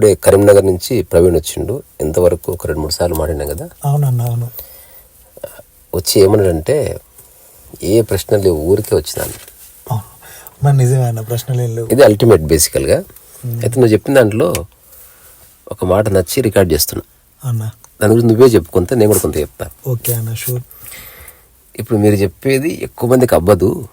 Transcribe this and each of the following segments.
ఇప్పుడే కరీంనగర్ నుంచి ప్రవీణ్ వచ్చిండు. ఎంతవరకు ఒక రెండు మూడు సార్లు మాట్లాడినా కదా? అవునన్న అవును. వచ్చి ఏమన్నాడంటే ఏ ప్రశ్న లేవు ఊరికే వచ్చినాను ప్రశ్నలు లేవు. ఇది అల్టిమేట్ బేసికల్గా. అయితే నువ్వు చెప్పిన దాంట్లో ఒక మాట నచ్చి రికార్డ్ చేస్తున్నా. అన్న. దాని గురించి నువ్వే చెప్పు కొంత నేను కూడా కొంత చెప్తా. ఓకే అన్న షూర్. ఇప్పుడు మీరు చెప్పేది ఎక్కువ మందికి అవ్వదు.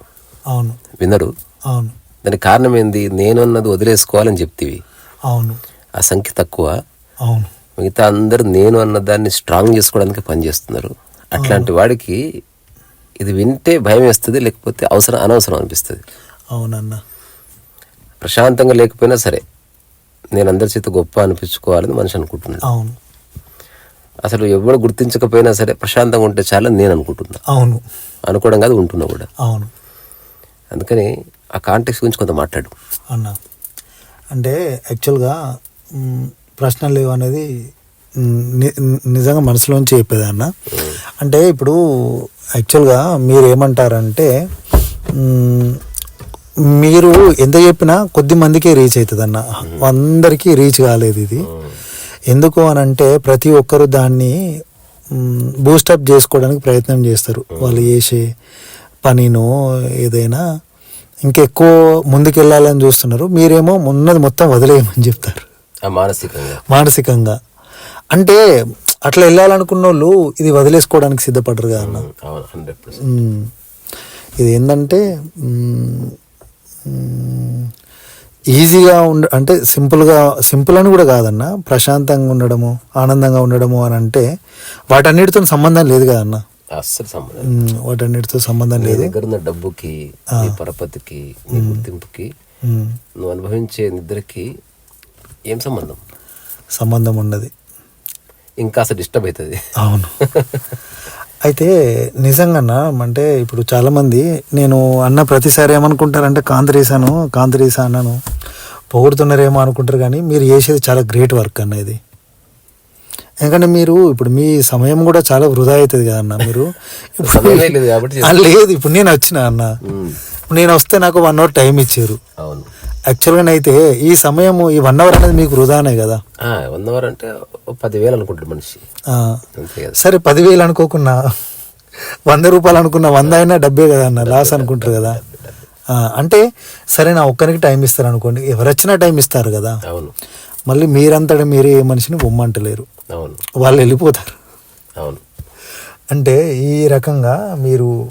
అవును. వినరు. అవును. దానికి కారణం ఏంది? నేను అన్నది వదిలేసుకోవాలని చెప్తివి. అవును. ఆ సంఖ్య తక్కువ. అవును. మిగతా అందరూ నేను అన్న దాన్ని స్ట్రాంగ్ చేసుకోవడానికి పనిచేస్తున్నారు అట్లాంటి వాడికి ఇది వింటే భయం వేస్తుంది లేకపోతే అవసరం అనవసరం అనిపిస్తుంది. అవునన్న. ప్రశాంతంగా లేకపోయినా సరే నేను అందరి చేత గొప్ప అనిపించుకోవాలని మనిషి అనుకుంటున్నాను అవును. అసలు ఎవరు గుర్తించకపోయినా సరే ప్రశాంతంగా ఉంటే చాలని నేను అనుకుంటున్నా. అవును. అనుకోవడం కాదు ఉంటున్నా కూడా. అవును. అందుకని ఆ కాంటెక్స్ గురించి కొంత మాట్లాడు. అన్న. అంటే యాక్చువల్గా ప్రశ్నలు లేవు అనేది ని- నిజంగా మనసులోంచి చెప్పేదాన్న. అంటే ఇప్పుడు యాక్చువల్గా మీరు ఏమంటారంటే మీరు ఎంత చెప్పినా కొద్ది మందికే రీచ్ అవుతుంది అన్న అందరికీ రీచ్ కాలేదు ఇది. ఎందుకు అని అంటే ప్రతి ఒక్కరు దాన్ని బూస్టప్ చేసుకోవడానికి ప్రయత్నం చేస్తారు. వాళ్ళు చేసే పనినో ఏదైనా ఇంకెక్కువ ముందుకెళ్ళాలని చూస్తున్నారు. మీరేమో ఉన్నది మొత్తం వదిలేయమని చెప్తారు. మానసికంగా. మానసికంగా. అంటే అట్లా వెళ్ళాలనుకున్న వాళ్ళు ఇది వదిలేసుకోవడానికి సిద్ధపడరు కదా అన్న. ఇది ఏంటంటే ఈజీగా ఉండ అంటే సింపుల్గా సింపుల్ అని కూడా కాదన్న. ప్రశాంతంగా ఉండడము ఆనందంగా ఉండడము అని అంటే వాటన్నిటితో సంబంధం లేదు కదన్న అస్సలు సంబంధం వాటన్నిటితో సంబంధం లేదు. దగ్గర ఉన్న డబ్బుకి పరపతికి గుర్తింపుకి నువ్వు అనుభవించే నిద్రకి ఏం సంబంధం? సంబంధం ఉండదు ఇంకా అసలు డిస్టర్బ్ అవుతుంది అవును. అయితే నిజంగా అంటే ఇప్పుడు చాలామంది నేను అన్న ప్రతిసారి ఏమనుకుంటారంటే కాంతరీసాను కాంతరీసా అన్నాను పొగుడుతున్నారేమో అనుకుంటారు కానీ మీరు చేసేది చాలా గ్రేట్ వర్క్ అన్న ఇది. ఎందుకంటే మీరు ఇప్పుడు మీ సమయం కూడా చాలా వృధా అవుతుంది కదా అన్న మీరు. లేదు ఇప్పుడు నేను వచ్చిన అన్న. నేను వస్తే నాకు వన్ అవర్ టైం ఇచ్చారు. అవును. యాక్చువల్గా అయితే ఈ సమయం ఈ వన్ అవర్ అనేది మీకు వృధానే కదా. వన్ అవర్ అంటే పదివేలు అనుకుంటాడు మనిషి. సరే పదివేలు అనుకోకున్నా వంద రూపాయలు అనుకున్నా వంద అయినా డబ్బే కదా అన్న లాస్ అనుకుంటారు కదా. అంటే సరే నా ఒక్కరికి టైం ఇస్తారు అనుకోండి ఎవరు వచ్చినా టైం ఇస్తారు కదా. అవును. మళ్ళీ మీరంతటా మీరే ఏ మనిషిని బొమ్మంటలేరు. అవును. వాళ్ళు వెళ్ళిపోతారు. అవును. అంటే ఈ రకంగా మీరు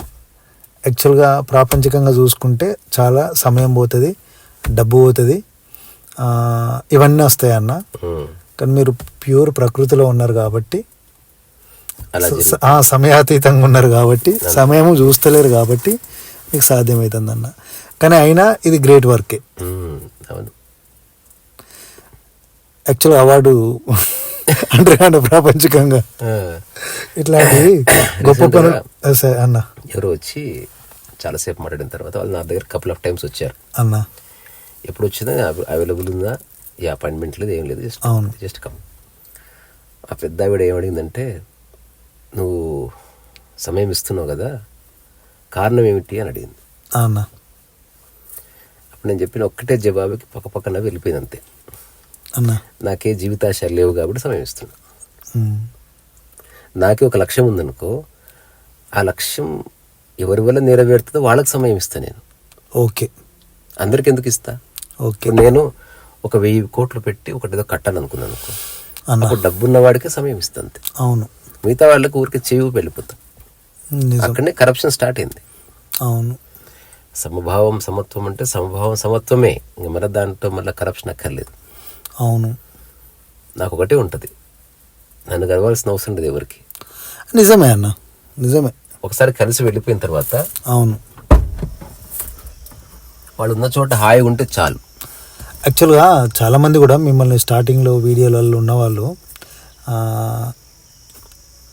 యాక్చువల్గా ప్రాపంచికంగా చూసుకుంటే చాలా సమయం పోతుంది. డబ్బు పోతుంది. ఇవన్నీ వస్తాయి అన్న. కానీ మీరు ప్యూర్ ప్రకృతిలో ఉన్నారు కాబట్టి సమయాతీతంగా ఉన్నారు కాబట్టి సమయము చూస్తలేరు కాబట్టి మీకు సాధ్యమవుతుంది అన్న కానీ అయినా ఇది గ్రేట్ వర్కే. యాక్చువల్ అవార్డు అంటారు ప్రాపంచికంగా. ఇట్లాంటి గొప్ప పనులు సరే అన్న. ఎవరో వచ్చి చాలాసేపు మాట్లాడిన తర్వాత వాళ్ళు నా దగ్గర కపుల్ ఆఫ్ టైమ్స్ వచ్చారు. అన్న. ఎప్పుడు వచ్చిందా అవైలబుల్ ఉందా? ఈ అపాయింట్మెంట్ లేదు ఏం లేదు జస్ట్ అవును. Just come. ఆ పెద్ద ఆవిడ ఏమడిగిందంటే నువ్వు సమయం ఇస్తున్నావు కదా కారణం ఏమిటి? అని అడిగింది. ఆ, అన్న అప్పుడు నేను చెప్పిన ఒక్కటే జవాబుకి పక్క పక్కన వెళ్ళిపోయింది అంతే. అన్న నాకే జీవితాశాలు లేవు కాబట్టి సమయం ఇస్తున్నా. నాకే ఒక లక్ష్యం ఉందనుకో ఆ లక్ష్యం ఎవరి వల్ల నెరవేరుతుందో వాళ్ళకి సమయం ఇస్తా నేను. ఓకే. అందరికి ఎందుకు ఇస్తా? ఓకే నేను ఒక వెయ్యి కోట్లు పెట్టి ఒకటిదో కట్టాను అనుకున్నాను అనుకో. అప్పుడు డబ్బున్న వాడికే సమయం ఇస్తా అంతే అవును. మిగతా వాళ్ళకి ఊరికి చేయి వెళ్ళిపోతాం. అక్కడనే కరప్షన్ స్టార్ట్ అయింది. అవును. సమభావం సమత్వం అంటే సమభావం సమత్వమే. ఇంక మన దాంట్లో మళ్ళీ కరప్షన్ అక్కర్లేదు. అవును. నాకు ఒకటే ఉంటుంది. నన్ను గడవాల్సిన అవసరం లేదు ఎవరికి. నిజమే అన్న. నిజమే. ఒకసారి కలిసి వెళ్ళిపోయిన తర్వాత అవును. వాళ్ళు ఉన్న చోట హాయిగా ఉంటే చాలు. యాక్చువల్గా చాలామంది కూడా మిమ్మల్ని స్టార్టింగ్లో వీడియోలలో ఉన్నవాళ్ళు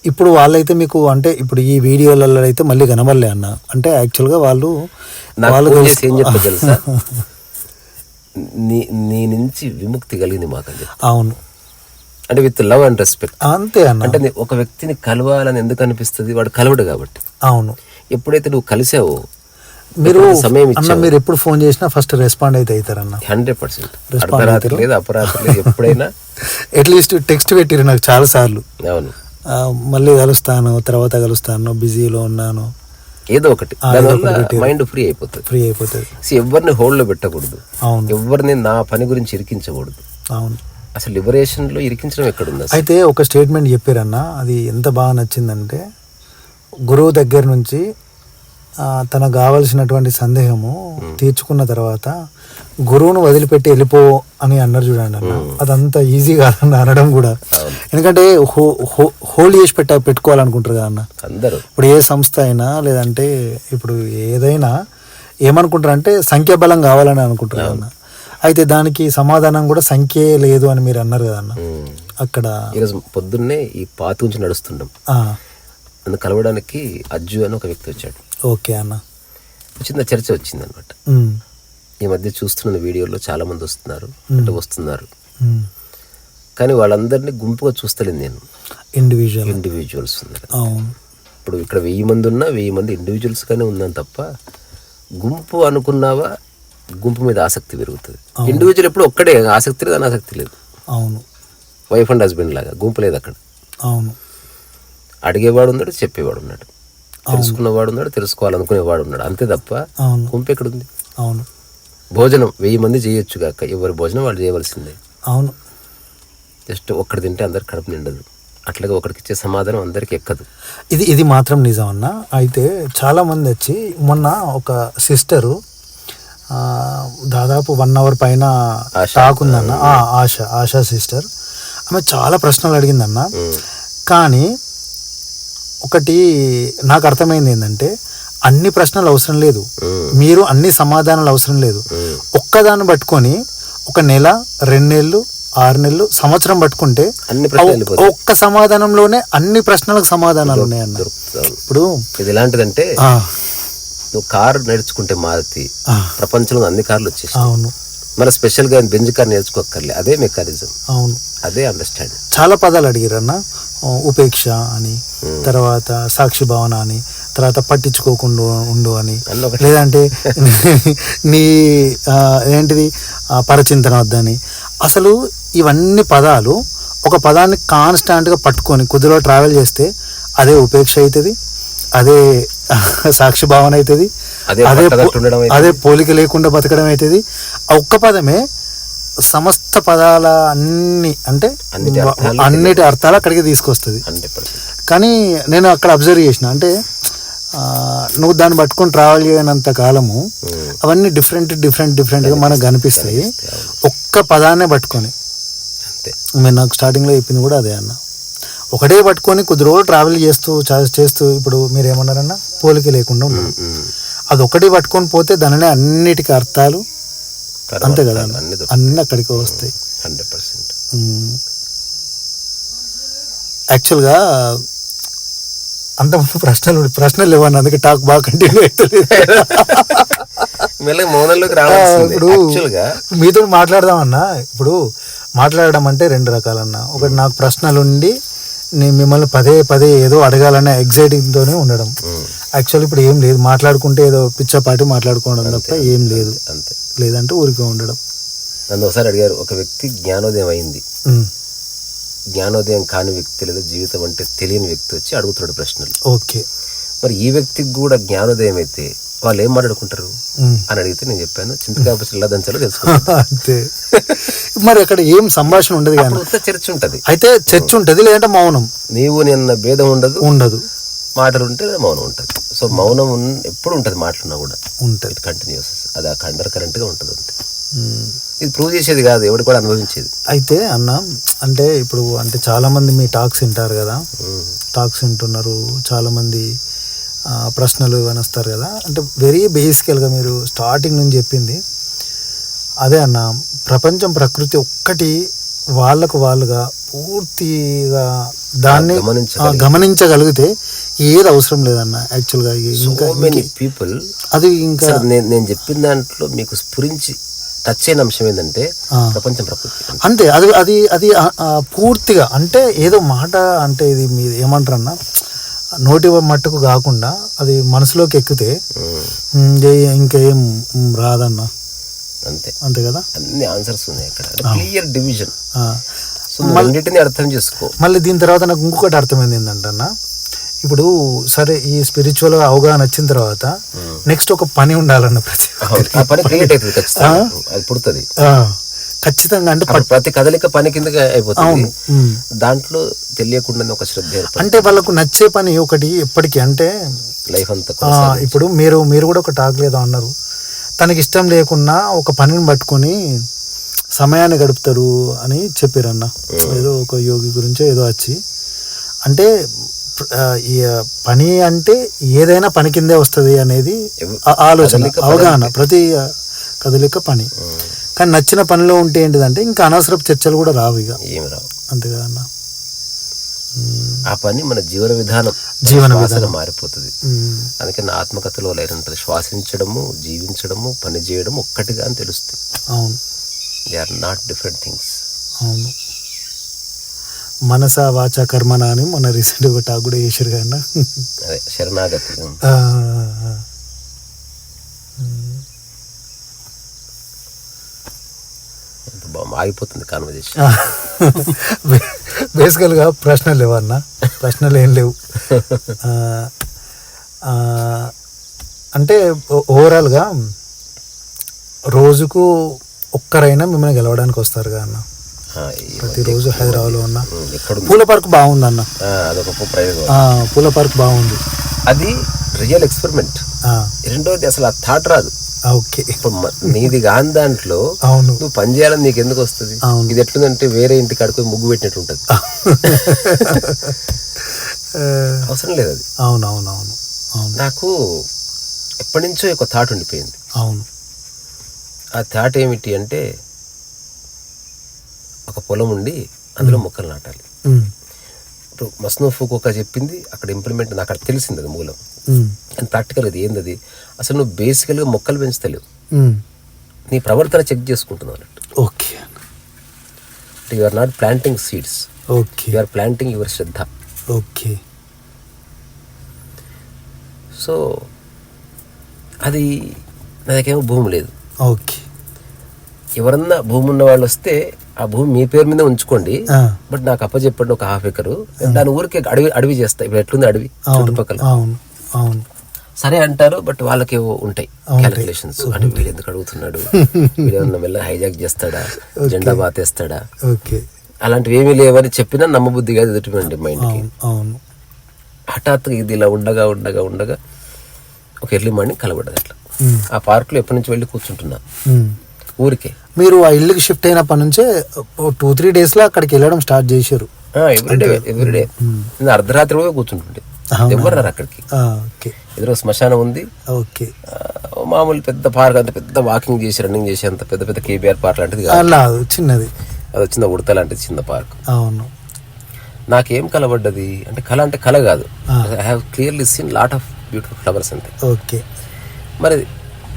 ఇప్పుడు వాళ్ళైతే మీకు అంటే ఇప్పుడు ఈ వీడియోలలో అయితే మళ్ళీ కనబడలే అన్న. అంటే యాక్చువల్గా వాళ్ళు వాళ్ళు ఏం తెలుసా? నీ నీ నుంచి విముక్తి కలిగింది మాకు అవును. అంటే విత్ లవ్ అండ్ రెస్పెక్ట్ అంతే అన్న. అంటే ఒక వ్యక్తిని కలవాలని ఎందుకు అనిపిస్తుంది? వాడు కలవడు కాబట్టి. అవును. ఎప్పుడైతే నువ్వు కలిసావో మీరు సమయం అన్న మీరు ఎప్పుడు ఫోన్ చేసినా ఫస్ట్ రెస్పాండ్ అయితే అవుతారన్న. Hundred percent. అవుతారు. లేదు లేదు ఎప్పుడైనా. అట్లీస్ట్ టెక్స్ట్ పెట్టిరు నాకు చాలా సార్లు. అవును. మళ్ళీ కలుస్తాను తర్వాత కలుస్తాను బిజీలో ఉన్నాను. ఏదో ఒకటి. మైండ్ ఫ్రీ అయిపోతుంది. ఫ్రీ అయిపోతుంది. ఎవరిని హోల్డ్లో పెట్టకూడదు. అవును. ఎవరిని నా పని గురించి ఇరికించకూడదు. అవును. అసలు లిబరేషన్లో ఇరికించడం ఎక్కడుంది అయితే ఒక స్టేట్మెంట్ చెప్పారన్న. అది ఎంత బాగా నచ్చిందంటే గురువు దగ్గర నుంచి తనకు కావలసినటువంటి సందేహము తీర్చుకున్న తర్వాత గురువును వదిలిపెట్టి వెళ్ళిపో అని అన్నారు చూడండి అన్న. అదంతా ఈజీ కాదన్న అనడం కూడా. ఎందుకంటే హో హో- హోల్డ్ చేసి పెట్ట పెట్టుకోవాలనుకుంటారు కదా అన్న. అందరూ. ఇప్పుడు ఏ సంస్థ అయినా లేదంటే ఇప్పుడు ఏదైనా ఏమనుకుంటారు అంటే సంఖ్యాబలం కావాలని అనుకుంటారు అన్న. అయితే దానికి సమాధానం కూడా సంఖ్యే లేదు అని మీరు అన్నారు కదా అన్న. అక్కడ ఈరోజు పొద్దున్నే ఈ పాత గురించి నడుస్తుండం. నన్ను కలవడానికి అజ్జు అని ఒక వ్యక్తి వచ్చాడు. ఓకే అన్న. చిన్న చర్చ వచ్చింది అనమాట ఈ మధ్య చూస్తున్న వీడియోలో చాలా మంది వస్తున్నారు అంటే వస్తున్నారు. కానీ వాళ్ళందరినీ గుంపుగా చూస్తలేదు నేను. ఇండివిజువల్ ఇండివిజువల్స్ ఉన్నారు? ఇప్పుడు ఇక్కడ వెయ్యి మంది ఉన్నా వెయ్యి మంది ఇండివిజువల్స్ గానే ఉందని తప్ప గుంపు అనుకున్నావా? గుంపు మీద ఆసక్తి పెరుగుతుంది. ఇండివిజువల్ ఎప్పుడు ఒక్కడే ఆసక్తి లేదు అనాసక్తి లేదు. అవును. వైఫ్ అండ్ హస్బెండ్ లాగా గుంపు లేదు అక్కడ. అవును. అడిగేవాడు ఉన్నాడు చెప్పేవాడు ఉన్నాడు. తెలుసుకున్నవాడు ఉన్నాడు తెలుసుకోవాలనుకునేవాడు ఉన్నాడు. అంతే తప్ప అవును. గుంపు ఎక్కడుంది? అవును. భోజనం వెయ్యి మంది చేయొచ్చు కాక ఎవరి భోజనం వాళ్ళు చేయవలసిందే. అవును. జస్ట్ ఒక్కటి తింటే అందరికి కడుపు నిండదు. అట్లాగే ఒకరికి ఇచ్చే సమాధానం అందరికి ఎక్కదు. ఇది ఇది మాత్రం నిజం అన్న. అయితే చాలా మంది వచ్చి మొన్న ఒక సిస్టరు దాదాపు వన్ అవర్ పైన. టాక్ ఉందన్న ఆశ ఆశా సిస్టర్. ఆమె చాలా ప్రశ్నలు అడిగిందన్న. కానీ ఒకటి నాకు అర్థమైంది ఏంటంటే అన్ని ప్రశ్నలు అవసరం లేదు. మీరు అన్ని సమాధానాలు అవసరం లేదు. ఒక్కదాన్ని పట్టుకొని ఒక నెల రెండు నెలలు ఆరు నెలలు సంవత్సరం పట్టుకుంటే అన్ని ఆ ప్రశ్నలు ఒక్క- సమాధానంలోనే అన్ని ప్రశ్నలకు సమాధానాలు ఉన్నాయన్న. దొరుకుతుంది ఇప్పుడు ఇది ఎలాంటిదంటే నువ్వు కారు నేర్చుకుంటే మారుతి. ప్రపంచంలో అన్ని కార్లు వచ్చేసి అవును. మన స్పెషల్గా బెంజ్ కార్ నేర్చుకోక్కర్లే. అదే మెకానిజం అవును. అదే అండర్స్టాండింగ్ చాలా పదాలు అడిగారన్న. ఉపేక్ష అని తర్వాత సాక్షి భావన అని తర్వాత పట్టించుకోకుండా ఉండు అని. లేదంటే నీ ఏంటిది? పరచింతన వద్దని అసలు ఇవన్నీ పదాలు ఒక పదాన్ని కాన్స్టాంట్గా పట్టుకొని కుదిలో ట్రావెల్ చేస్తే అదే ఉపేక్ష అవుతుంది అదే సాక్షి భావన అవుతుంది. అదే అదే పోలిక లేకుండా బతకడం అవుతుంది. ఆ ఒక్క పదమే సమస్త పదాల అన్ని అంటే అన్నిటి అర్థాలు అక్కడికి తీసుకొస్తుంది. కానీ నేను అక్కడ అబ్జర్వ్ చేసిన అంటే నువ్వు దాన్ని పట్టుకొని ట్రావెల్ చేయనంత కాలము అవన్నీ డిఫరెంట్ డిఫరెంట్ డిఫరెంట్గా మనకు కనిపిస్తాయి. ఒక్క పదాన్నే పట్టుకొని. మీరు నాకు స్టార్టింగ్లో చెప్పింది కూడా అదే అన్న. ఒకటే పట్టుకొని కొద్ది రోజులు ట్రావెల్ చేస్తూ చేస్తూ ఇప్పుడు మీరు ఏమన్నారన్న పోలిక లేకుండా ఉన్నాడు ఉమ్. అది ఒకటి పట్టుకొని పోతే దానినే అన్నిటికీ అర్థాలు అంతే కదా అన్న? అక్కడికి వస్తాయి. Hundred percent. యాక్చువల్గా అంతకుముందు ప్రశ్నలు ప్రశ్నలు లేవన్న అందుకే టాక్ బాగా కంటిన్యూ అవుతుంది మౌనంలోకి ఇప్పుడు మీతో మాట్లాడదామన్నా ఇప్పుడు మాట్లాడడం అంటే రెండు రకాలన్న. ఒకటి నాకు ప్రశ్నలు ఉండి నేను మిమ్మల్ని పదే పదే ఏదో అడగాలనే ఎగ్జైటింగ్తోనే ఉండడం. యాక్చువల్ ఇప్పుడు ఏం లేదు. మాట్లాడుకుంటే ఏదో పిచ్చపాటి మాట్లాడుకోవడం తప్ప ఏం లేదు. అంతే. లేదంటే ఊరికే ఉండడం. నన్ను ఒకసారి అడిగారు ఒక వ్యక్తి జ్ఞానోదయం అయింది. జ్ఞానోదయం కాని వ్యక్తి లేదా జీవితం అంటే తెలియని వ్యక్తి వచ్చి అడుగుతున్నాడు ప్రశ్నలు. ఓకే. మరి ఈ వ్యక్తికి కూడా జ్ఞానోదయం అయితే వాళ్ళు ఏం మాట్లాడుకుంటారు. అని అడిగితే నేను చెప్పాను చింతకాయ పచ్చడి దంచాలో తెలుసుకుంటాను. అంతే. మరి అక్కడ ఏం సంభాషణ ఉండదు కానీ? చర్చ ఉంటది. అయితే చర్చ ఉంటుంది లేదంటే మౌనం? నీవు నిన్న భేదం ఉండదు ఉండదు. మాటలు ఉంటే మౌనం ఉంటది. సో మౌనం ఎప్పుడు ఉంటది మాటలున్నా కూడా. ఉంటుంది. కంటిన్యూస్ అది ఆ కండర్ కరెంట్గా ఉంటది అంతే. ఇది ప్రూవ్ చేసేది కాదు ఎవడు కూడా అనుభవించేది. అయితే అన్న అంటే ఇప్పుడు అంటే చాలా మంది మీ టాక్స్ వింటారు కదా. టాక్స్ వింటున్నారు చాలా మంది ఆ, ప్రశ్నలు ఇవన్నీ వస్తారు కదా అంటే వెరీ బేసికల్గా మీరు స్టార్టింగ్ నుంచి చెప్పింది అదే అన్న ప్రపంచం ప్రకృతి ఒక్కటి వాళ్ళకు వాళ్ళుగా పూర్తిగా దాన్ని గమనించగలిగితే. ఏది అవసరం లేదన్న యాక్చువల్గా ఇంకా మెనీ పీపుల్ అది ఇంకా నేను నేను చెప్పిన దాంట్లో మీకు స్ఫురించి టచ్ అయిన అంశం ఏంటంటే. ప్రపంచం ప్రకృతి అంతే అది అది అది పూర్తిగా అంటే ఏదో మాట అంటే ఇది మీరు ఏమంటారు అన్న ఆ, నోటి మట్టుకు కాకుండా అది మనసులోకి ఎక్కితే ఏ- ఇంకేం రాదన్న? అంతే. అంతే కదా? అన్ని ఆన్సర్స్ ఉన్నాయి అక్కడ. Clear division. సో అర్థం చేసుకో. మళ్ళీ దీని తర్వాత నాకు ఇంకొకటి అర్థమైంది ఏంటంటన్నా ఇప్పుడు సరే ఈ స్పిరిచువల్ అవగాహన వచ్చిన తర్వాత నెక్స్ట్ ఒక పని ఉండాలన్న ప్రతి పని క్రియేట్ అవుతుంది ఖచ్చితంగా. అది పుడుతుంది. ఖచ్చితంగా అంటే ప్రతి కదలిక పని కిందగా అయిపోతుంది. దాంట్లో తెలియకుండా ఒక శ్రద్ధ అంటే వాళ్ళకు నచ్చే పని ఒకటి ఎప్పటికీ అంటే లైఫ్ అంతా ఇప్పుడు మీరు మీరు కూడా ఒక టాక్ లేదో అన్నారు. తనకి ఇష్టం లేకున్నా ఒక పనిని పట్టుకొని సమయాన్ని గడుపుతారు అని చెప్పారన్న. ఏదో ఒక యోగి గురించో ఏదో వచ్చి అంటే పని అంటే ఏదైనా పని కిందే వస్తుంది అనేది ఆలోచన అవగాహన ప్రతి కదలిక పని. కానీ నచ్చిన పనిలో ఉంటే ఏంటిదంటే ఇంకా అనవసరపు చర్చలు కూడా రావు ఇక. ఏమి రావు. అంతే కదన్న ఉమ్, ఆ పని మన జీవన విధానం జీవన శ్వాసగా మారిపోతుంది. ఉమ్, అందుకే నా ఆత్మకథలో లేనంటే శ్వాసించడము జీవించడము పని చేయడం ఒక్కటిగా అని తెలుస్తుంది. అవును. They are not different things అవును. మనస వాచ కర్మన అని మొన్న రీసెంట్ ఒక టాక్ కూడా చేశారు కదా అదే శరణాగతి ఉమ్. ఎంత బాగా ఆగిపోతుంది కాన్వర్జేషన్ బేసికల్గా ప్రశ్నలు లేవన్నా ప్రశ్నలు ఏం లేవు. అంటే ఓవరాల్గా రోజుకు ఒక్కరైనా మిమ్మల్ని గెలవడానికి వస్తారు కదా అన్న ప్రతిరోజు హైదరాబాద్లో ఉన్న. పూల పార్క్ ప్రయోగం ఆ, పూల పార్క్ బాగుంది. అది రియల్ ఎక్స్పెరిమెంట్ రెండోది అసలు ఆ థాట్ రాదు. ఓకే. ఇప్పుడు నీది కాని దాంట్లో అవును. నువ్వు పని చేయాలని నీకు ఎందుకు వస్తుంది. ఇది ఎట్లుందంటే వేరే ఇంటికి అడుగు ముగ్గు పెట్టినట్టు ఉంటుంది అవసరం లేదు అది. అవును అవును. అవును అవును నాకు ఎప్పటి నుంచో ఒక థాట్ ఉండిపోయింది. అవును. ఆ థాట్ ఏమిటి అంటే ఒక పొలం ఉండి అందులో మొక్కలు నాటాలి. ఇప్పుడు మస్నో ఫూకోకా చెప్పింది అక్కడ ఇంప్లిమెంట్ నాకు అక్కడ తెలిసింది అది మూలం. కానీ ప్రాక్టికల్ అది ఏంది అది అసలు నువ్వు బేసికల్గా మొక్కలు పెంచుతలేవు. నీ ప్రవర్తన చెక్ చేసుకుంటున్నావు అన్నట్టు. ఓకే అంటే you are not planting seeds okay. You are planting your Shraddha okay. So అది నా దగ్గర భూమి లేదు. ఓకే. ఎవరన్నా భూమి ఉన్న వాళ్ళు వస్తే ఆ భూమి మీ పేరు మీద ఉంచుకోండి. బట్ నాకు అప్పచెప్పండి ఒక హాఫ్ ఎకరు. దాని ఊరికే అడవి అడవి చేస్తా. ఇప్పుడు ఎట్లుంది అడవి? చుట్టుపక్కల. సరే అంటారు బట్ వాళ్ళకి ఉంటాయి. క్యాలిక్యులేషన్స్ అంటే వీడు ఎందుకు అడుగుతున్నాడు? మెల్ల హైజాక్ చేస్తాడా? జెండా బాతేస్తాడా? అలాంటివి ఏమీ లేవని చెప్పినా నమ్మబుద్ధి కాదు ఎదుటివండి మైండ్కి హఠాత్తుగా ఇది ఇలా ఉండగా ఉండగా ఉండగా ఒక ఎర్లీ మార్నింగ్ కలబడ్డది అట్లా. ఆ పార్కులో ఎప్పటి నుంచి వెళ్ళి కూర్చుంటున్నా. ఊరికే. మీరు ఆ ఇల్లుకి షిఫ్ట్ అయినప్పటి నుంచే టూ త్రీ డేస్లో అక్కడికి వెళ్ళడం స్టార్ట్ చేశారు. ఎవ్రీడే ఎవ్రీడే అర్ధరాత్రి పోయి కూర్చుంటుండే? ఎవరు రారు అక్కడికి? ఎదురు శ్మశానం ఉంది. ఓకే. మామూలు పెద్ద పార్క్ అంత పెద్ద వాకింగ్ చేసి రన్నింగ్ చేసి అంత పెద్ద పెద్ద కేబీఆర్ పార్క్ లాంటిది కాదు. చిన్నది. అది చిన్న ఉడత లాంటిది చిన్న పార్క్. అవును. నాకేం కలబడ్డది అంటే కళ అంటే కళ కాదు. I have clearly seen lot of beautiful flowers అంతే ఓకే. మరి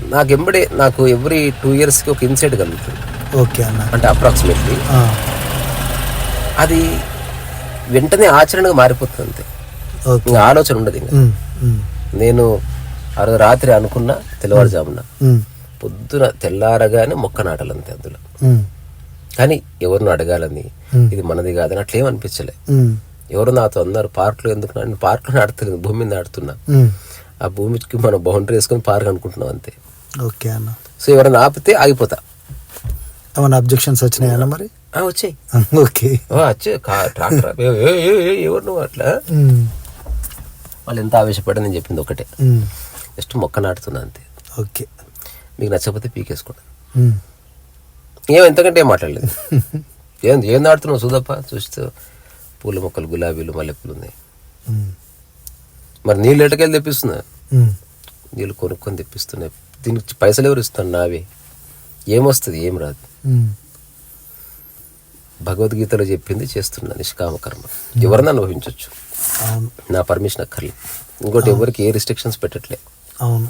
నాకు ఎంబడే నాకు ఎవ్రీ టూ ఇయర్స్కి ఒక ఇన్సైట్ కలుగుతుంది. ఓకే అన్న. అంటే అప్రాక్సిమేట్లీ. అది వెంటనే ఆచరణగా మారిపోతుంది అంతే ఇంకా ఆలోచన ఉండదు ఇంకా. నేను ఆ రోజు రాత్రి అనుకున్నా తెల్లవారుజామున. పొద్దున తెల్లారగానే మొక్క నాటాలంతే అందులో. కానీ ఎవరిని అడగాలని. ఇది మనది కాదని అట్లేం అనిపించలే. ఎవరు నాతో అన్నారు పార్క్లో ఎందుకు నేను పార్క్లో నాడుతలేదు భూమి మీద నాడుతున్నా. ఆ భూమికి మనం బౌండరీ వేసుకొని పార్క్ అనుకుంటున్నాం అంతే. ఓకే అన్న. సో ఎవరైనా ఆపితే ఆగిపోతా. ఏమైనా అబ్జెక్షన్స్ వచ్చినాయన్న మరి? వచ్చాయి. ఓకే. వచ్చే ట్రాక్టర్. ఎవరు నువ్వు అట్లా? వాళ్ళు ఎంత ఆవేశపడ్డా నేను చెప్పింది ఒకటే. జస్ట్ మొక్క నాటుతున్నా అంతే. ఓకే. మీకు నచ్చకపోతే పీకేసుకోండి. ఏం ఎంతకంటే ఏం మాట్లాడలేదు. ఏం ఏం నాడుతున్నావు చూదప్ప చూస్తూ పూల మొక్కలు గులాబీలు మల్లెపూలు ఉన్నాయి. మరి నీళ్ళు ఎటకెళ్ళి తెప్పిస్తున్నా? నీళ్ళు కొనుక్కొని తెప్పిస్తున్నాయి దీనికి పైసలు ఎవరు ఇస్తాను నావే? ఏమొస్తుంది? ఏం రాదు. భగవద్గీతలో చెప్పింది చేస్తున్నా నిష్కామ కర్మ. ఎవరన్నా అనుభవించవచ్చు నా పర్మిషన్ అక్కర్లేదు ఇంకోటి ఎవరికి ఏ రిస్ట్రిక్షన్స్ పెట్టట్లే. అవును.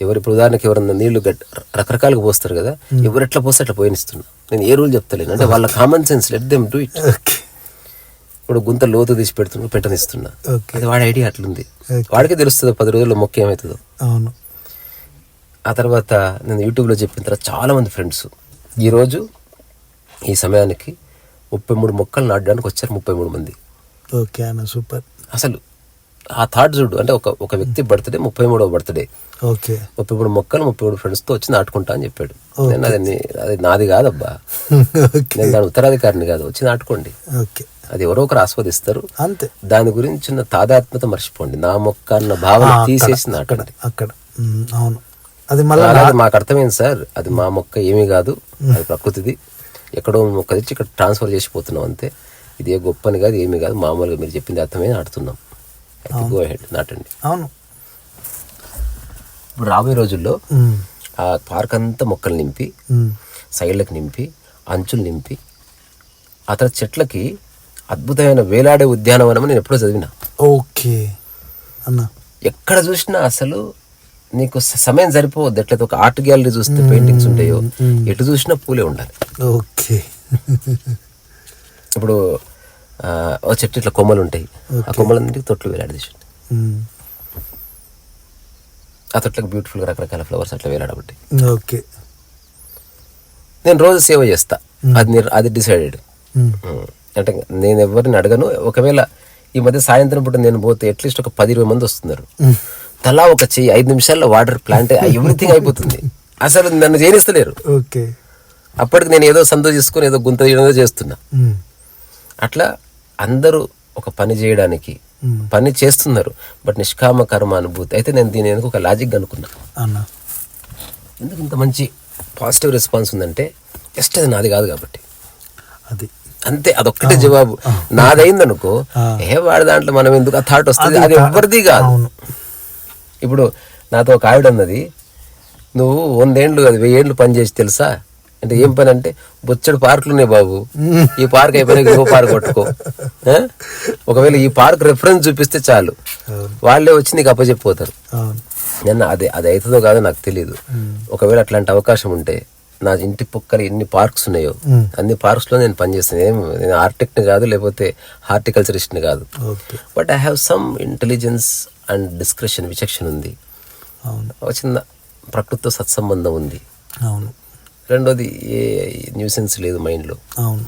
ఎవరు ఇప్పుడు ఉదాహరణకి ఎవరన్నా నీళ్ళు గట్ రకరకాలుగా పోస్తారు కదా ఎవరు ఎట్లా పోస్తే అట్లా పోయినిస్తున్నా. నేను ఏ రూల్ చెప్తలేను. అంటే వాళ్ళ common sense let them do it ఇప్పుడు గుంత లోతు తీసి పెడుతున్నా పెట్టనిస్తున్నా. అది వాడి ఐడియా అట్లుంది. వాడికే తెలుస్తుంది పది రోజుల్లో మొక్క ఏమవుతుందో అవును. ఆ తర్వాత నేను యూట్యూబ్లో చెప్పిన తర్వాత చాలా మంది ఫ్రెండ్స్ ఈరోజు ఈ సమయానికి ముప్పై మూడు మొక్కలు నాటడానికి వచ్చారు ముప్పై మూడు మంది. ఓకే అన్న సూపర్. అసలు ఆ థాట్ చూడు అంటే ఒక ఒక వ్యక్తి బర్త్డే ముప్పై మూడవ బర్త్డే. ఓకే. ముప్పై మూడు మొక్కలు ముప్పై మూడు ఫ్రెండ్స్తో వచ్చి నాటుకుంటా అని చెప్పాడు. నేను అది అది నాది కాదబ్బా. నేను దాని ఉత్తరాధికారిని కాదు వచ్చి నాటుకోండి. ఓకే. అది ఎవరో ఒకరు ఆస్వాదిస్తారు. అంతే. దాని గురించి ఉన్న తాదాత్మ్యత మర్చిపోండి. నా మొక్క అన్న భావన తీసేసి నాటండి. అక్కడ. అవును. అది మళ్ళీ మాకు అర్థమైంది సార్. అది మా మొక్క ఏమీ కాదు. అది ప్రకృతిది. ఎక్కడో మొక్క తెచ్చి ఇక్కడ ట్రాన్స్ఫర్ చేసిపోతున్నాం అంతే. ఇది ఏ గొప్పని కాదు ఏమీ కాదు. మామూలుగా మీరు చెప్పింది అర్థమే నాటుతున్నాం గో హెడ్ నాటండి. అవును. ఇప్పుడు రాబోయే రోజుల్లో ఆ పార్క్ అంతా మొక్కలు నింపి సైడ్లకు నింపి అంచులు నింపి ఆ తర్వాత చెట్లకి అద్భుతమైన వేలాడే ఉద్యానవనం నేను ఎప్పుడో చదివిన. ఓకే. అన్న. ఎక్కడ చూసినా అసలు నీకు సమయం సరిపోవద్దు. ఎట్లయితే ఒక ఆర్ట్ గ్యాలరీ చూస్తే పెయింటింగ్స్ ఉంటాయో ఎటు చూసినా పూలే ఉండాలి. ఓకే. ఇప్పుడు ఆ, ఓ చెట్టు ఇట్లా కొమ్మలు ఉంటాయి. ఆ కొమ్మలన్నింటికి తొట్లు వేలాడదీసి ఆ తొట్లకు బ్యూటిఫుల్గా రకరకాల ఫ్లవర్స్ అట్లా వేలాడబట్టి. ఓకే. నేను రోజు సేవ చేస్తా. అది అది డిసైడెడ్ అంటే నేను ఎవరిని అడగను. ఒకవేళ ఈ మధ్య సాయంత్రం పూట నేను పోతే అట్లీస్ట్ ఒక పది ఇరవై మంది వస్తున్నారు. తలా ఒక చెయ్యి ఐదు నిమిషాల్లో వాటర్ ప్లాంట్ ఎవ్రీథింగ్ అయిపోతుంది. అసలు నన్ను చేయనిస్తలేరు ఓకే. అప్పటికి నేను ఏదో సందో చేసుకుని ఏదో గుంత తీయడం చేస్తున్నా. అట్లా అందరూ ఒక పని చేయడానికి పని చేస్తున్నారు. బట్ నిష్కామ కర్మ అనుభూతి అయితే నేను దీని వెనుక ఒక లాజిక్ అనుకున్నా? ఎందుకు ఇంత మంచి పాజిటివ్ రెస్పాన్స్ ఉందంటే జస్ట్ అది నాది కాదు కాబట్టి. అది. అంతే అదొక్కటే జవాబు. నాదైంది అనుకో ఆ. ఏ వాడి దాంట్లో మనం ఎందుకు ఆ థాట్ వస్తుంది? అది ఎవరిది కాదు. ఇప్పుడు నాతో ఒక ఆవిడ అన్నది నువ్వు వందేండ్లు అది వెయ్యేండ్లు పని చేసి తెలుసా? అంటే ఏం పని అంటే బొచ్చడు పార్కులు ఉన్నాయి బాబు. ఈ పార్క్ అయిపోయినాక ఇంకో పార్క్ కొట్టుకో? ఒకవేళ ఈ పార్క్ రెఫరెన్స్ చూపిస్తే చాలు. వాళ్ళే వచ్చి నీకు అప్పచెప్పిపోతారు నిన్న అది అది అవుతుందో కాదో నాకు తెలియదు ఒకవేళ అట్లాంటి అవకాశం ఉంటే నా ఇంటి పక్కన ఎన్ని పార్క్స్ ఉన్నాయో. అన్ని parks లో నేను పనిచేస్తాను. ఏం నేను కాదు లేకపోతే హార్టికల్చరిస్ట్ని కాదు. But I have some intelligence and discretion విచక్షణ ఉంది. అవును. ఒక చిన్న ప్రకృతితో సత్సంబంధం ఉంది. అవును. రెండోది ఏ న్యూసెన్స్ లేదు మైండ్లో. అవును.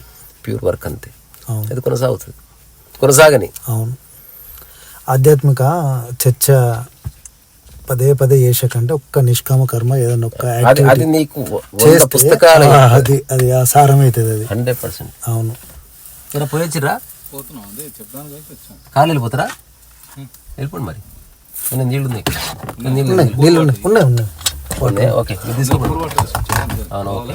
ప్యూర్ వర్క్ అంతే. అవును. అది కొనసాగుతుంది. కొనసాగని. అవును. ఆధ్యాత్మిక చర్చ పదే పదే చేసే కంటే ఒక్క నిష్కామ కర్మ ఏదైనా ఒక్క అది యాక్టివిటీ అది నీకు పుస్తకాలు. ఆ, అది అది సారం అవుతుంది అది. Hundred percent. అవును. పోయొచ్చిరా పోతున్నాం అదే చెప్దాను కలిసి వచ్చాం కాలు వెళ్ళిపోతారా వెళ్ళిపోండి మరి. నేను నీళ్ళు ఉన్నాయి నీళ్ళు ఉన్నాయి. నీళ్ళు ఉన్నాయి. ఉన్నాయి ఉన్నాయి. ఓకే. ఇది తీసుకోండి. అవును ఓకే.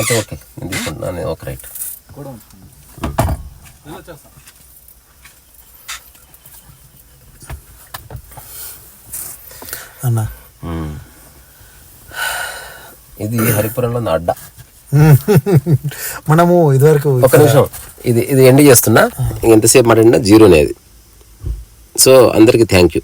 Okay okay. నేను తీసుకుంటున్నాను నేను ఓకే రైట్. అన్న. ఇది హరిపురంలో నా అడ్డ మనము ఇదివరకు ఒక నిమిషం. ఇది ఇది ఎండ్ చేస్తున్నా. ఎంతసేపు మాట్లాడినా జీరోనే అది. సో అందరికీ థ్యాంక్ యూ